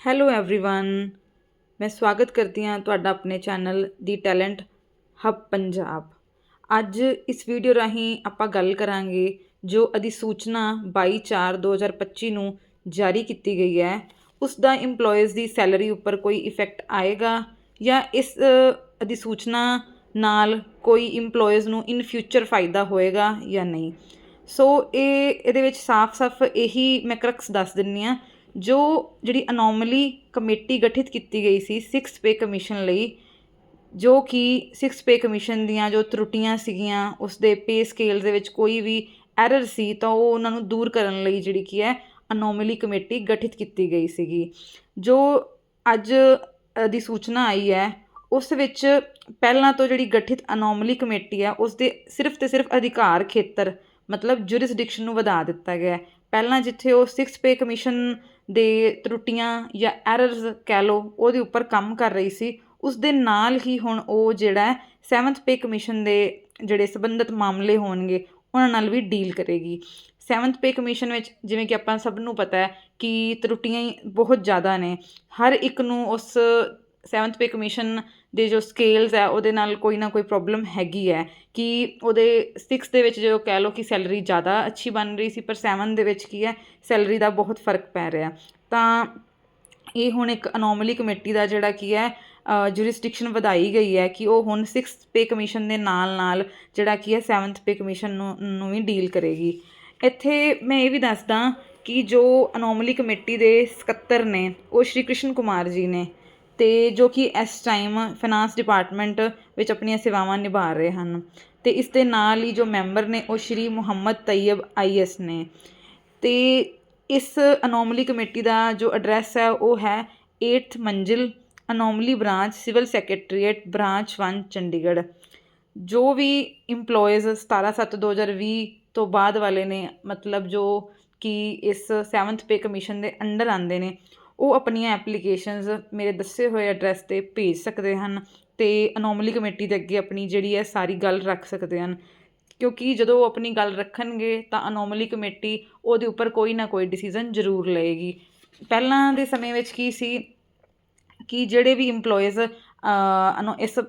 Hello everyone ਮੈਂ ਸਵਾਗਤ ਕਰਦੀ ਹਾਂ ਤੁਹਾਡਾ ਆਪਣੇ ਚੈਨਲ ਦੀ ਟੈਲੈਂਟ ਹਬ ਪੰਜਾਬ ਅੱਜ ਇਸ ਵੀਡੀਓ ਰਾਹੀਂ ਆਪਾਂ ਗੱਲ ਕਰਾਂਗੇ ਜੋ ਅਧਿਸੂਚਨਾ 22/4/2025 ਨੂੰ ਜਾਰੀ ਕੀਤੀ ਗਈ ਹੈ ਉਸ ਦਾ EMPLOYEES ਦੀ ਸੈਲਰੀ ਉੱਪਰ ਕੋਈ ਇਫੈਕਟ ਆਏਗਾ ਜਾਂ ਇਸ ਅ, ਅਧਿਸੂਚਨਾ ਨਾਲ ਕੋਈ EMPLOYEES ਨੂੰ ਇਨ ਫਿਊਚਰ ਫਾਇਦਾ ਹੋਏਗਾ ਜਾਂ ਨਹੀਂ ਸੋ ਇਹ ਇਹਦੇ ਵਿੱਚ ਸਾਫ਼-ਸਾਫ਼ ਇਹੀ ਮੈਂ ਕਰਕਸ ਦੱਸ ਦਿੰਨੀ ਆ ਜੋ ਜਿਹੜੀ ਅਨੋਮਲੀ ਕਮੇਟੀ ਗਠਿਤ ਕੀਤੀ ਗਈ ਸੀ 6 ਪੇ ਕਮਿਸ਼ਨ ਲਈ, ਜੋ ਕਿ ਸਿਕਸ ਪੇ ਕਮਿਸ਼ਨ ਦੀਆਂ ਜੋ ਤਰੁੱਟੀਆਂ ਸੀਗੀਆਂ ਉਸ ਦੇ ਪੇ ਸਕੇਲ ਦੇ ਵਿੱਚ ਕੋਈ ਵੀ ਐਰਰ ਸੀ ਤਾਂ ਉਹ ਉਹਨਾਂ ਨੂੰ ਦੂਰ ਕਰਨ ਲਈ ਜਿਹੜੀ ਕੀ ਹੈ ਅਨੋਮਲੀ ਕਮੇਟੀ ਗਠਿਤ ਕੀਤੀ ਗਈ ਸੀਗੀ। ਜੋ ਅੱਜ ਦੀ ਸੂਚਨਾ ਆਈ ਹੈ, ਉਸ ਵਿੱਚ ਪਹਿਲਾਂ ਤੋਂ ਜਿਹੜੀ ਗਠਿਤ ਅਨੋਮਲੀ ਕਮੇਟੀ ਹੈ ਉਸ ਦੇ ਸਿਰਫ ਤੇ ਸਿਰਫ ਅਧਿਕਾਰ ਖੇਤਰ, ਮਤਲਬ ਜੁਰਿਸਡਿਕਸ਼ਨ ਨੂੰ ਵਧਾ ਦਿੱਤਾ ਗਿਆ ਹੈ। ਪਹਿਲਾਂ ਜਿੱਥੇ ਉਹ 6 ਪੇ ਕਮਿਸ਼ਨ ਦੇ ਤਰੁੱਟੀਆਂ ਜਾਂ ਐਰਰਸ ਕਹਿ ਲਓ, ਉਹਦੇ ਉੱਪਰ ਕੰਮ ਕਰ ਰਹੀ ਸੀ। ਉਸ ਦੇ ਨਾਲ ਹੀ ਹੁਣ ਉਹ ਜਿਹੜਾ ਸੈਵਨਥ ਪੇ ਕਮਿਸ਼ਨ ਦੇ ਜਿਹੜੇ ਸੰਬੰਧਿਤ ਮਾਮਲੇ ਹੋਣਗੇ, ਉਹਨਾਂ ਨਾਲ ਵੀ ਡੀਲ ਕਰੇਗੀ। ਸੈਵਨਥ ਪੇ ਕਮਿਸ਼ਨ ਵਿੱਚ ਜਿਵੇਂ ਕਿ ਆਪਾਂ ਸਭ ਨੂੰ ਪਤਾ ਹੈ ਕਿ ਤਰੁੱਟੀਆਂ ਬਹੁਤ ਜ਼ਿਆਦਾ ਨੇ। ਹਰ ਇੱਕ ਨੂੰ ਉਸ ਸੈਵਨਥ ਪੇ ਕਮਿਸ਼ਨ ਦੇ ਜੋ ਸਕੇਲਸ ਹੈ, ਉਹਦੇ ਨਾਲ ਕੋਈ ਨਾ ਕੋਈ ਪ੍ਰੋਬਲਮ ਹੈਗੀ ਹੈ ਕਿ ਉਹਦੇ 6 ਦੇ ਵਿੱਚ ਜੋ ਕਹਿ ਲਓ ਕਿ ਸੈਲਰੀ ਜ਼ਿਆਦਾ ਅੱਛੀ ਬਣ ਰਹੀ ਸੀ, ਪਰ 7 ਦੇ ਵਿੱਚ ਕੀ ਹੈ ਸੈਲਰੀ ਦਾ ਬਹੁਤ ਫ਼ਰਕ ਪੈ ਰਿਹਾ। ਤਾਂ ਇਹ ਹੁਣ ਇੱਕ ਅਨੋਮਲੀ ਕਮੇਟੀ ਦਾ ਜਿਹੜਾ ਕੀ ਹੈ ਜੁਰਿਸਡਿਕਸ਼ਨ ਵਧਾਈ ਗਈ ਹੈ ਕਿ ਉਹ ਹੁਣ 6 ਪੇ ਕਮਿਸ਼ਨ ਦੇ ਨਾਲ ਨਾਲ ਜਿਹੜਾ ਕੀ ਹੈ 7th ਪੇ ਕਮਿਸ਼ਨ ਨੂੰ ਨੂੰ ਵੀ ਡੀਲ ਕਰੇਗੀ। ਇੱਥੇ ਮੈਂ ਇਹ ਵੀ ਦੱਸਦਾ ਕਿ ਜੋ ਅਨੋਮਲੀ ਕਮੇਟੀ ਦੇ ਸਕੱਤਰ ਨੇ, ਉਹ ਸ਼੍ਰੀ ਕ੍ਰਿਸ਼ਨ ਕੁਮਾਰ ਜੀ ਨੇ ਅਤੇ ਜੋ ਕਿ ਇਸ ਟਾਈਮ ਫਾਈਨਾਂਸ ਡਿਪਾਰਟਮੈਂਟ ਵਿੱਚ ਆਪਣੀਆਂ ਸੇਵਾਵਾਂ ਨਿਭਾ ਰਹੇ ਹਨ। ਅਤੇ ਇਸ ਦੇ ਨਾਲ ਹੀ ਜੋ ਮੈਂਬਰ ਨੇ ਉਹ ਸ਼੍ਰੀ ਮੁਹੰਮਦ ਤਈਅਬ ਆਈ ਆਈਐਸ ਨੇ। ਅਤੇ ਇਸ ਅਨੋਮਲੀ ਕਮੇਟੀ ਦਾ ਜੋ ਐਡਰੈਸ ਹੈ, ਉਹ ਹੈ 8th ਮੰਜ਼ਿਲ anomaly branch civil secretariat branch 1 Chandigarh. ਜੋ ਵੀ EMPLOYEES 17/7/2020 ਤੋਂ ਬਾਅਦ ਵਾਲੇ ਨੇ, ਮਤਲਬ ਜੋ ਕਿ ਇਸ 7th ਪੇ ਕਮਿਸ਼ਨ ਦੇ ਅੰਡਰ ਆਉਂਦੇ ਨੇ ਉਹ ਆਪਣੀਆਂ ਐਪਲੀਕੇਸ਼ਨਸ ਮੇਰੇ ਦੱਸੇ ਹੋਏ ਐਡਰੈਸ ਤੇ ਭੇਜ ਸਕਦੇ ਹਨ ਤੇ ਅਨੋਮਲੀ ਕਮੇਟੀ ਦੇ ਅੱਗੇ ਆਪਣੀ ਜਿਹੜੀ ਹੈ ਸਾਰੀ ਗੱਲ ਰੱਖ ਸਕਦੇ ਹਨ। ਕਿਉਂਕਿ ਜਦੋਂ ਉਹ ਆਪਣੀ ਗੱਲ ਰੱਖਣਗੇ ਤਾਂ ਅਨੋਮਲੀ ਕਮੇਟੀ ਉਹਦੇ ਉੱਪਰ ਕੋਈ ਨਾ ਕੋਈ ਡਿਸੀਜਨ ਜ਼ਰੂਰ ਲਏਗੀ। ਪਹਿਲਾਂ ਦੇ ਸਮੇਂ ਵਿੱਚ ਕੀ ਸੀ ਕਿ ਜਿਹੜੇ ਵੀ EMPLOYEES ਅਨੋ, ਇਸ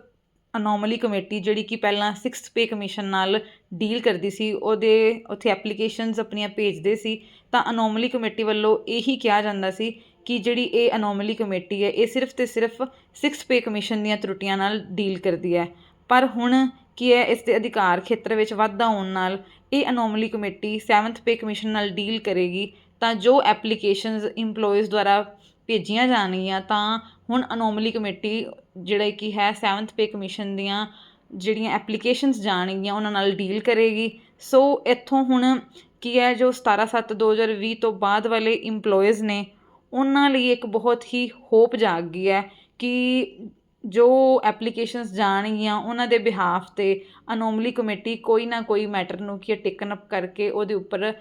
ਅਨੋਮਲੀ ਕਮੇਟੀ ਜਿਹੜੀ ਕਿ ਪਹਿਲਾਂ 6 ਪੇ ਕਮਿਸ਼ਨ ਨਾਲ ਡੀਲ ਕਰਦੀ ਸੀ, ਉਹਦੇ ਉੱਥੇ ਐਪਲੀਕੇਸ਼ਨਸ ਆਪਣੀਆਂ ਭੇਜਦੇ ਸੀ, ਤਾਂ ਅਨੋਮਲੀ ਕਮੇਟੀ ਵੱਲੋਂ ਇਹੀ ਕਿਹਾ ਜਾਂਦਾ ਸੀ ਕਿ ਜਿਹੜੀ ਇਹ ਅਨੋਮਲੀ ਕਮੇਟੀ ਹੈ, ਇਹ ਸਿਰਫ ਤੇ ਸਿਰਫ 6 ਪੇ ਕਮਿਸ਼ਨ ਦੀਆਂ ਤਰੁੱਟੀਆਂ ਨਾਲ ਡੀਲ ਕਰਦੀ ਹੈ। ਪਰ ਹੁਣ ਕੀ ਹੈ, ਇਸ ਦੇ ਅਧਿਕਾਰ ਖੇਤਰ ਵਿੱਚ ਵਾਧਾ ਹੋਣ ਨਾਲ ਇਹ anomaly committee 7th pay commission ਨਾਲ ਡੀਲ ਕਰੇਗੀ, ਤਾਂ ਜੋ ਐਪਲੀਕੇਸ਼ਨਸ EMPLOYEES ਦੁਆਰਾ ਭੇਜੀਆਂ ਜਾਣਗੀਆਂ, ਤਾਂ ਹੁਣ ਅਨੋਮਲੀ ਕਮੇਟੀ ਜਿਹੜਾ ਕੀ ਹੈ 7th ਪੇ ਕਮਿਸ਼ਨ ਦੀਆਂ ਜਿਹੜੀਆਂ ਐਪਲੀਕੇਸ਼ਨਸ ਜਾਣਗੀਆਂ, ਉਹਨਾਂ ਨਾਲ ਡੀਲ ਕਰੇਗੀ। ਸੋ ਇੱਥੋਂ ਹੁਣ ਕੀ ਹੈ, ਜੋ 17/7/2020 ਤੋਂ ਬਾਅਦ ਵਾਲੇ EMPLOYEES ਨੇ ਉਹਨਾਂ ਲਈ ਇੱਕ ਬਹੁਤ ਹੀ ਹੋਪ ਜਾਗ ਗਈ ਹੈ ਕਿ ਜੋ ਐਪਲੀਕੇਸ਼ਨਸ ਜਾਣਗੀਆਂ ਉਹਨਾਂ ਦੇ ਬਿਹਾਫ ਤੇ ਅਨੋਮਲੀ ਕਮੇਟੀ ਕੋਈ ਨਾ ਕੋਈ ਮੈਟਰ ਨੂੰ ਕੀ ਟੇਕਨ ਅਪ ਕਰਕੇ ਉਹਦੇ ਉੱਪਰ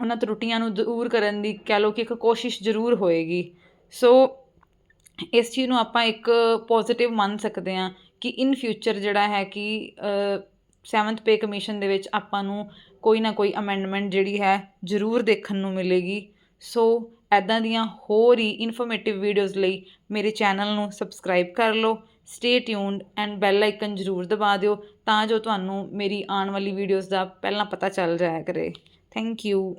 ਉਹਨਾਂ ਤਰੁੱਟੀਆਂ ਨੂੰ ਦੂਰ ਕਰਨ ਦੀ ਕਹਿ ਲਓ ਕਿ ਇੱਕ ਕੋਸ਼ਿਸ਼ ਜ਼ਰੂਰ ਹੋਏਗੀ। ਸੋ ਇਸ ਚੀਜ਼ ਨੂੰ ਆਪਾਂ ਇੱਕ ਪੋਜ਼ਿਟਿਵ ਮੰਨ ਸਕਦੇ ਹਾਂ ਕਿ ਇਨ ਫਿਊਚਰ ਜਿਹੜਾ ਹੈ ਕਿ 7th ਪੇ ਕਮਿਸ਼ਨ ਦੇ ਵਿੱਚ ਆਪਾਂ ਨੂੰ ਕੋਈ ਨਾ ਕੋਈ ਅਮੈਂਡਮੈਂਟ ਜਿਹੜੀ ਹੈ ਜ਼ਰੂਰ ਦੇਖਣ ਨੂੰ ਮਿਲੇਗੀ। ਸੋ ਐਦਾਂ ਦੀਆਂ ਹੋਰ ਹੀ ਇਨਫੋਰਮੇਟਿਵ ਵੀਡੀਓਜ਼ ਲਈ ਮੇਰੇ ਚੈਨਲ ਨੂੰ ਸਬਸਕ੍ਰਾਈਬ ਕਰ ਲਓ stay tuned and bell icon ਜ਼ਰੂਰ ਦਬਾ ਦਿਓ ਤਾਂ ਜੋ ਤੁਹਾਨੂੰ ਮੇਰੀ ਆਉਣ ਵਾਲੀ ਵੀਡੀਓਜ਼ ਦਾ ਪਹਿਲਾਂ ਪਤਾ ਚੱਲ ਜਾਇਆ ਕਰੇ। Thank you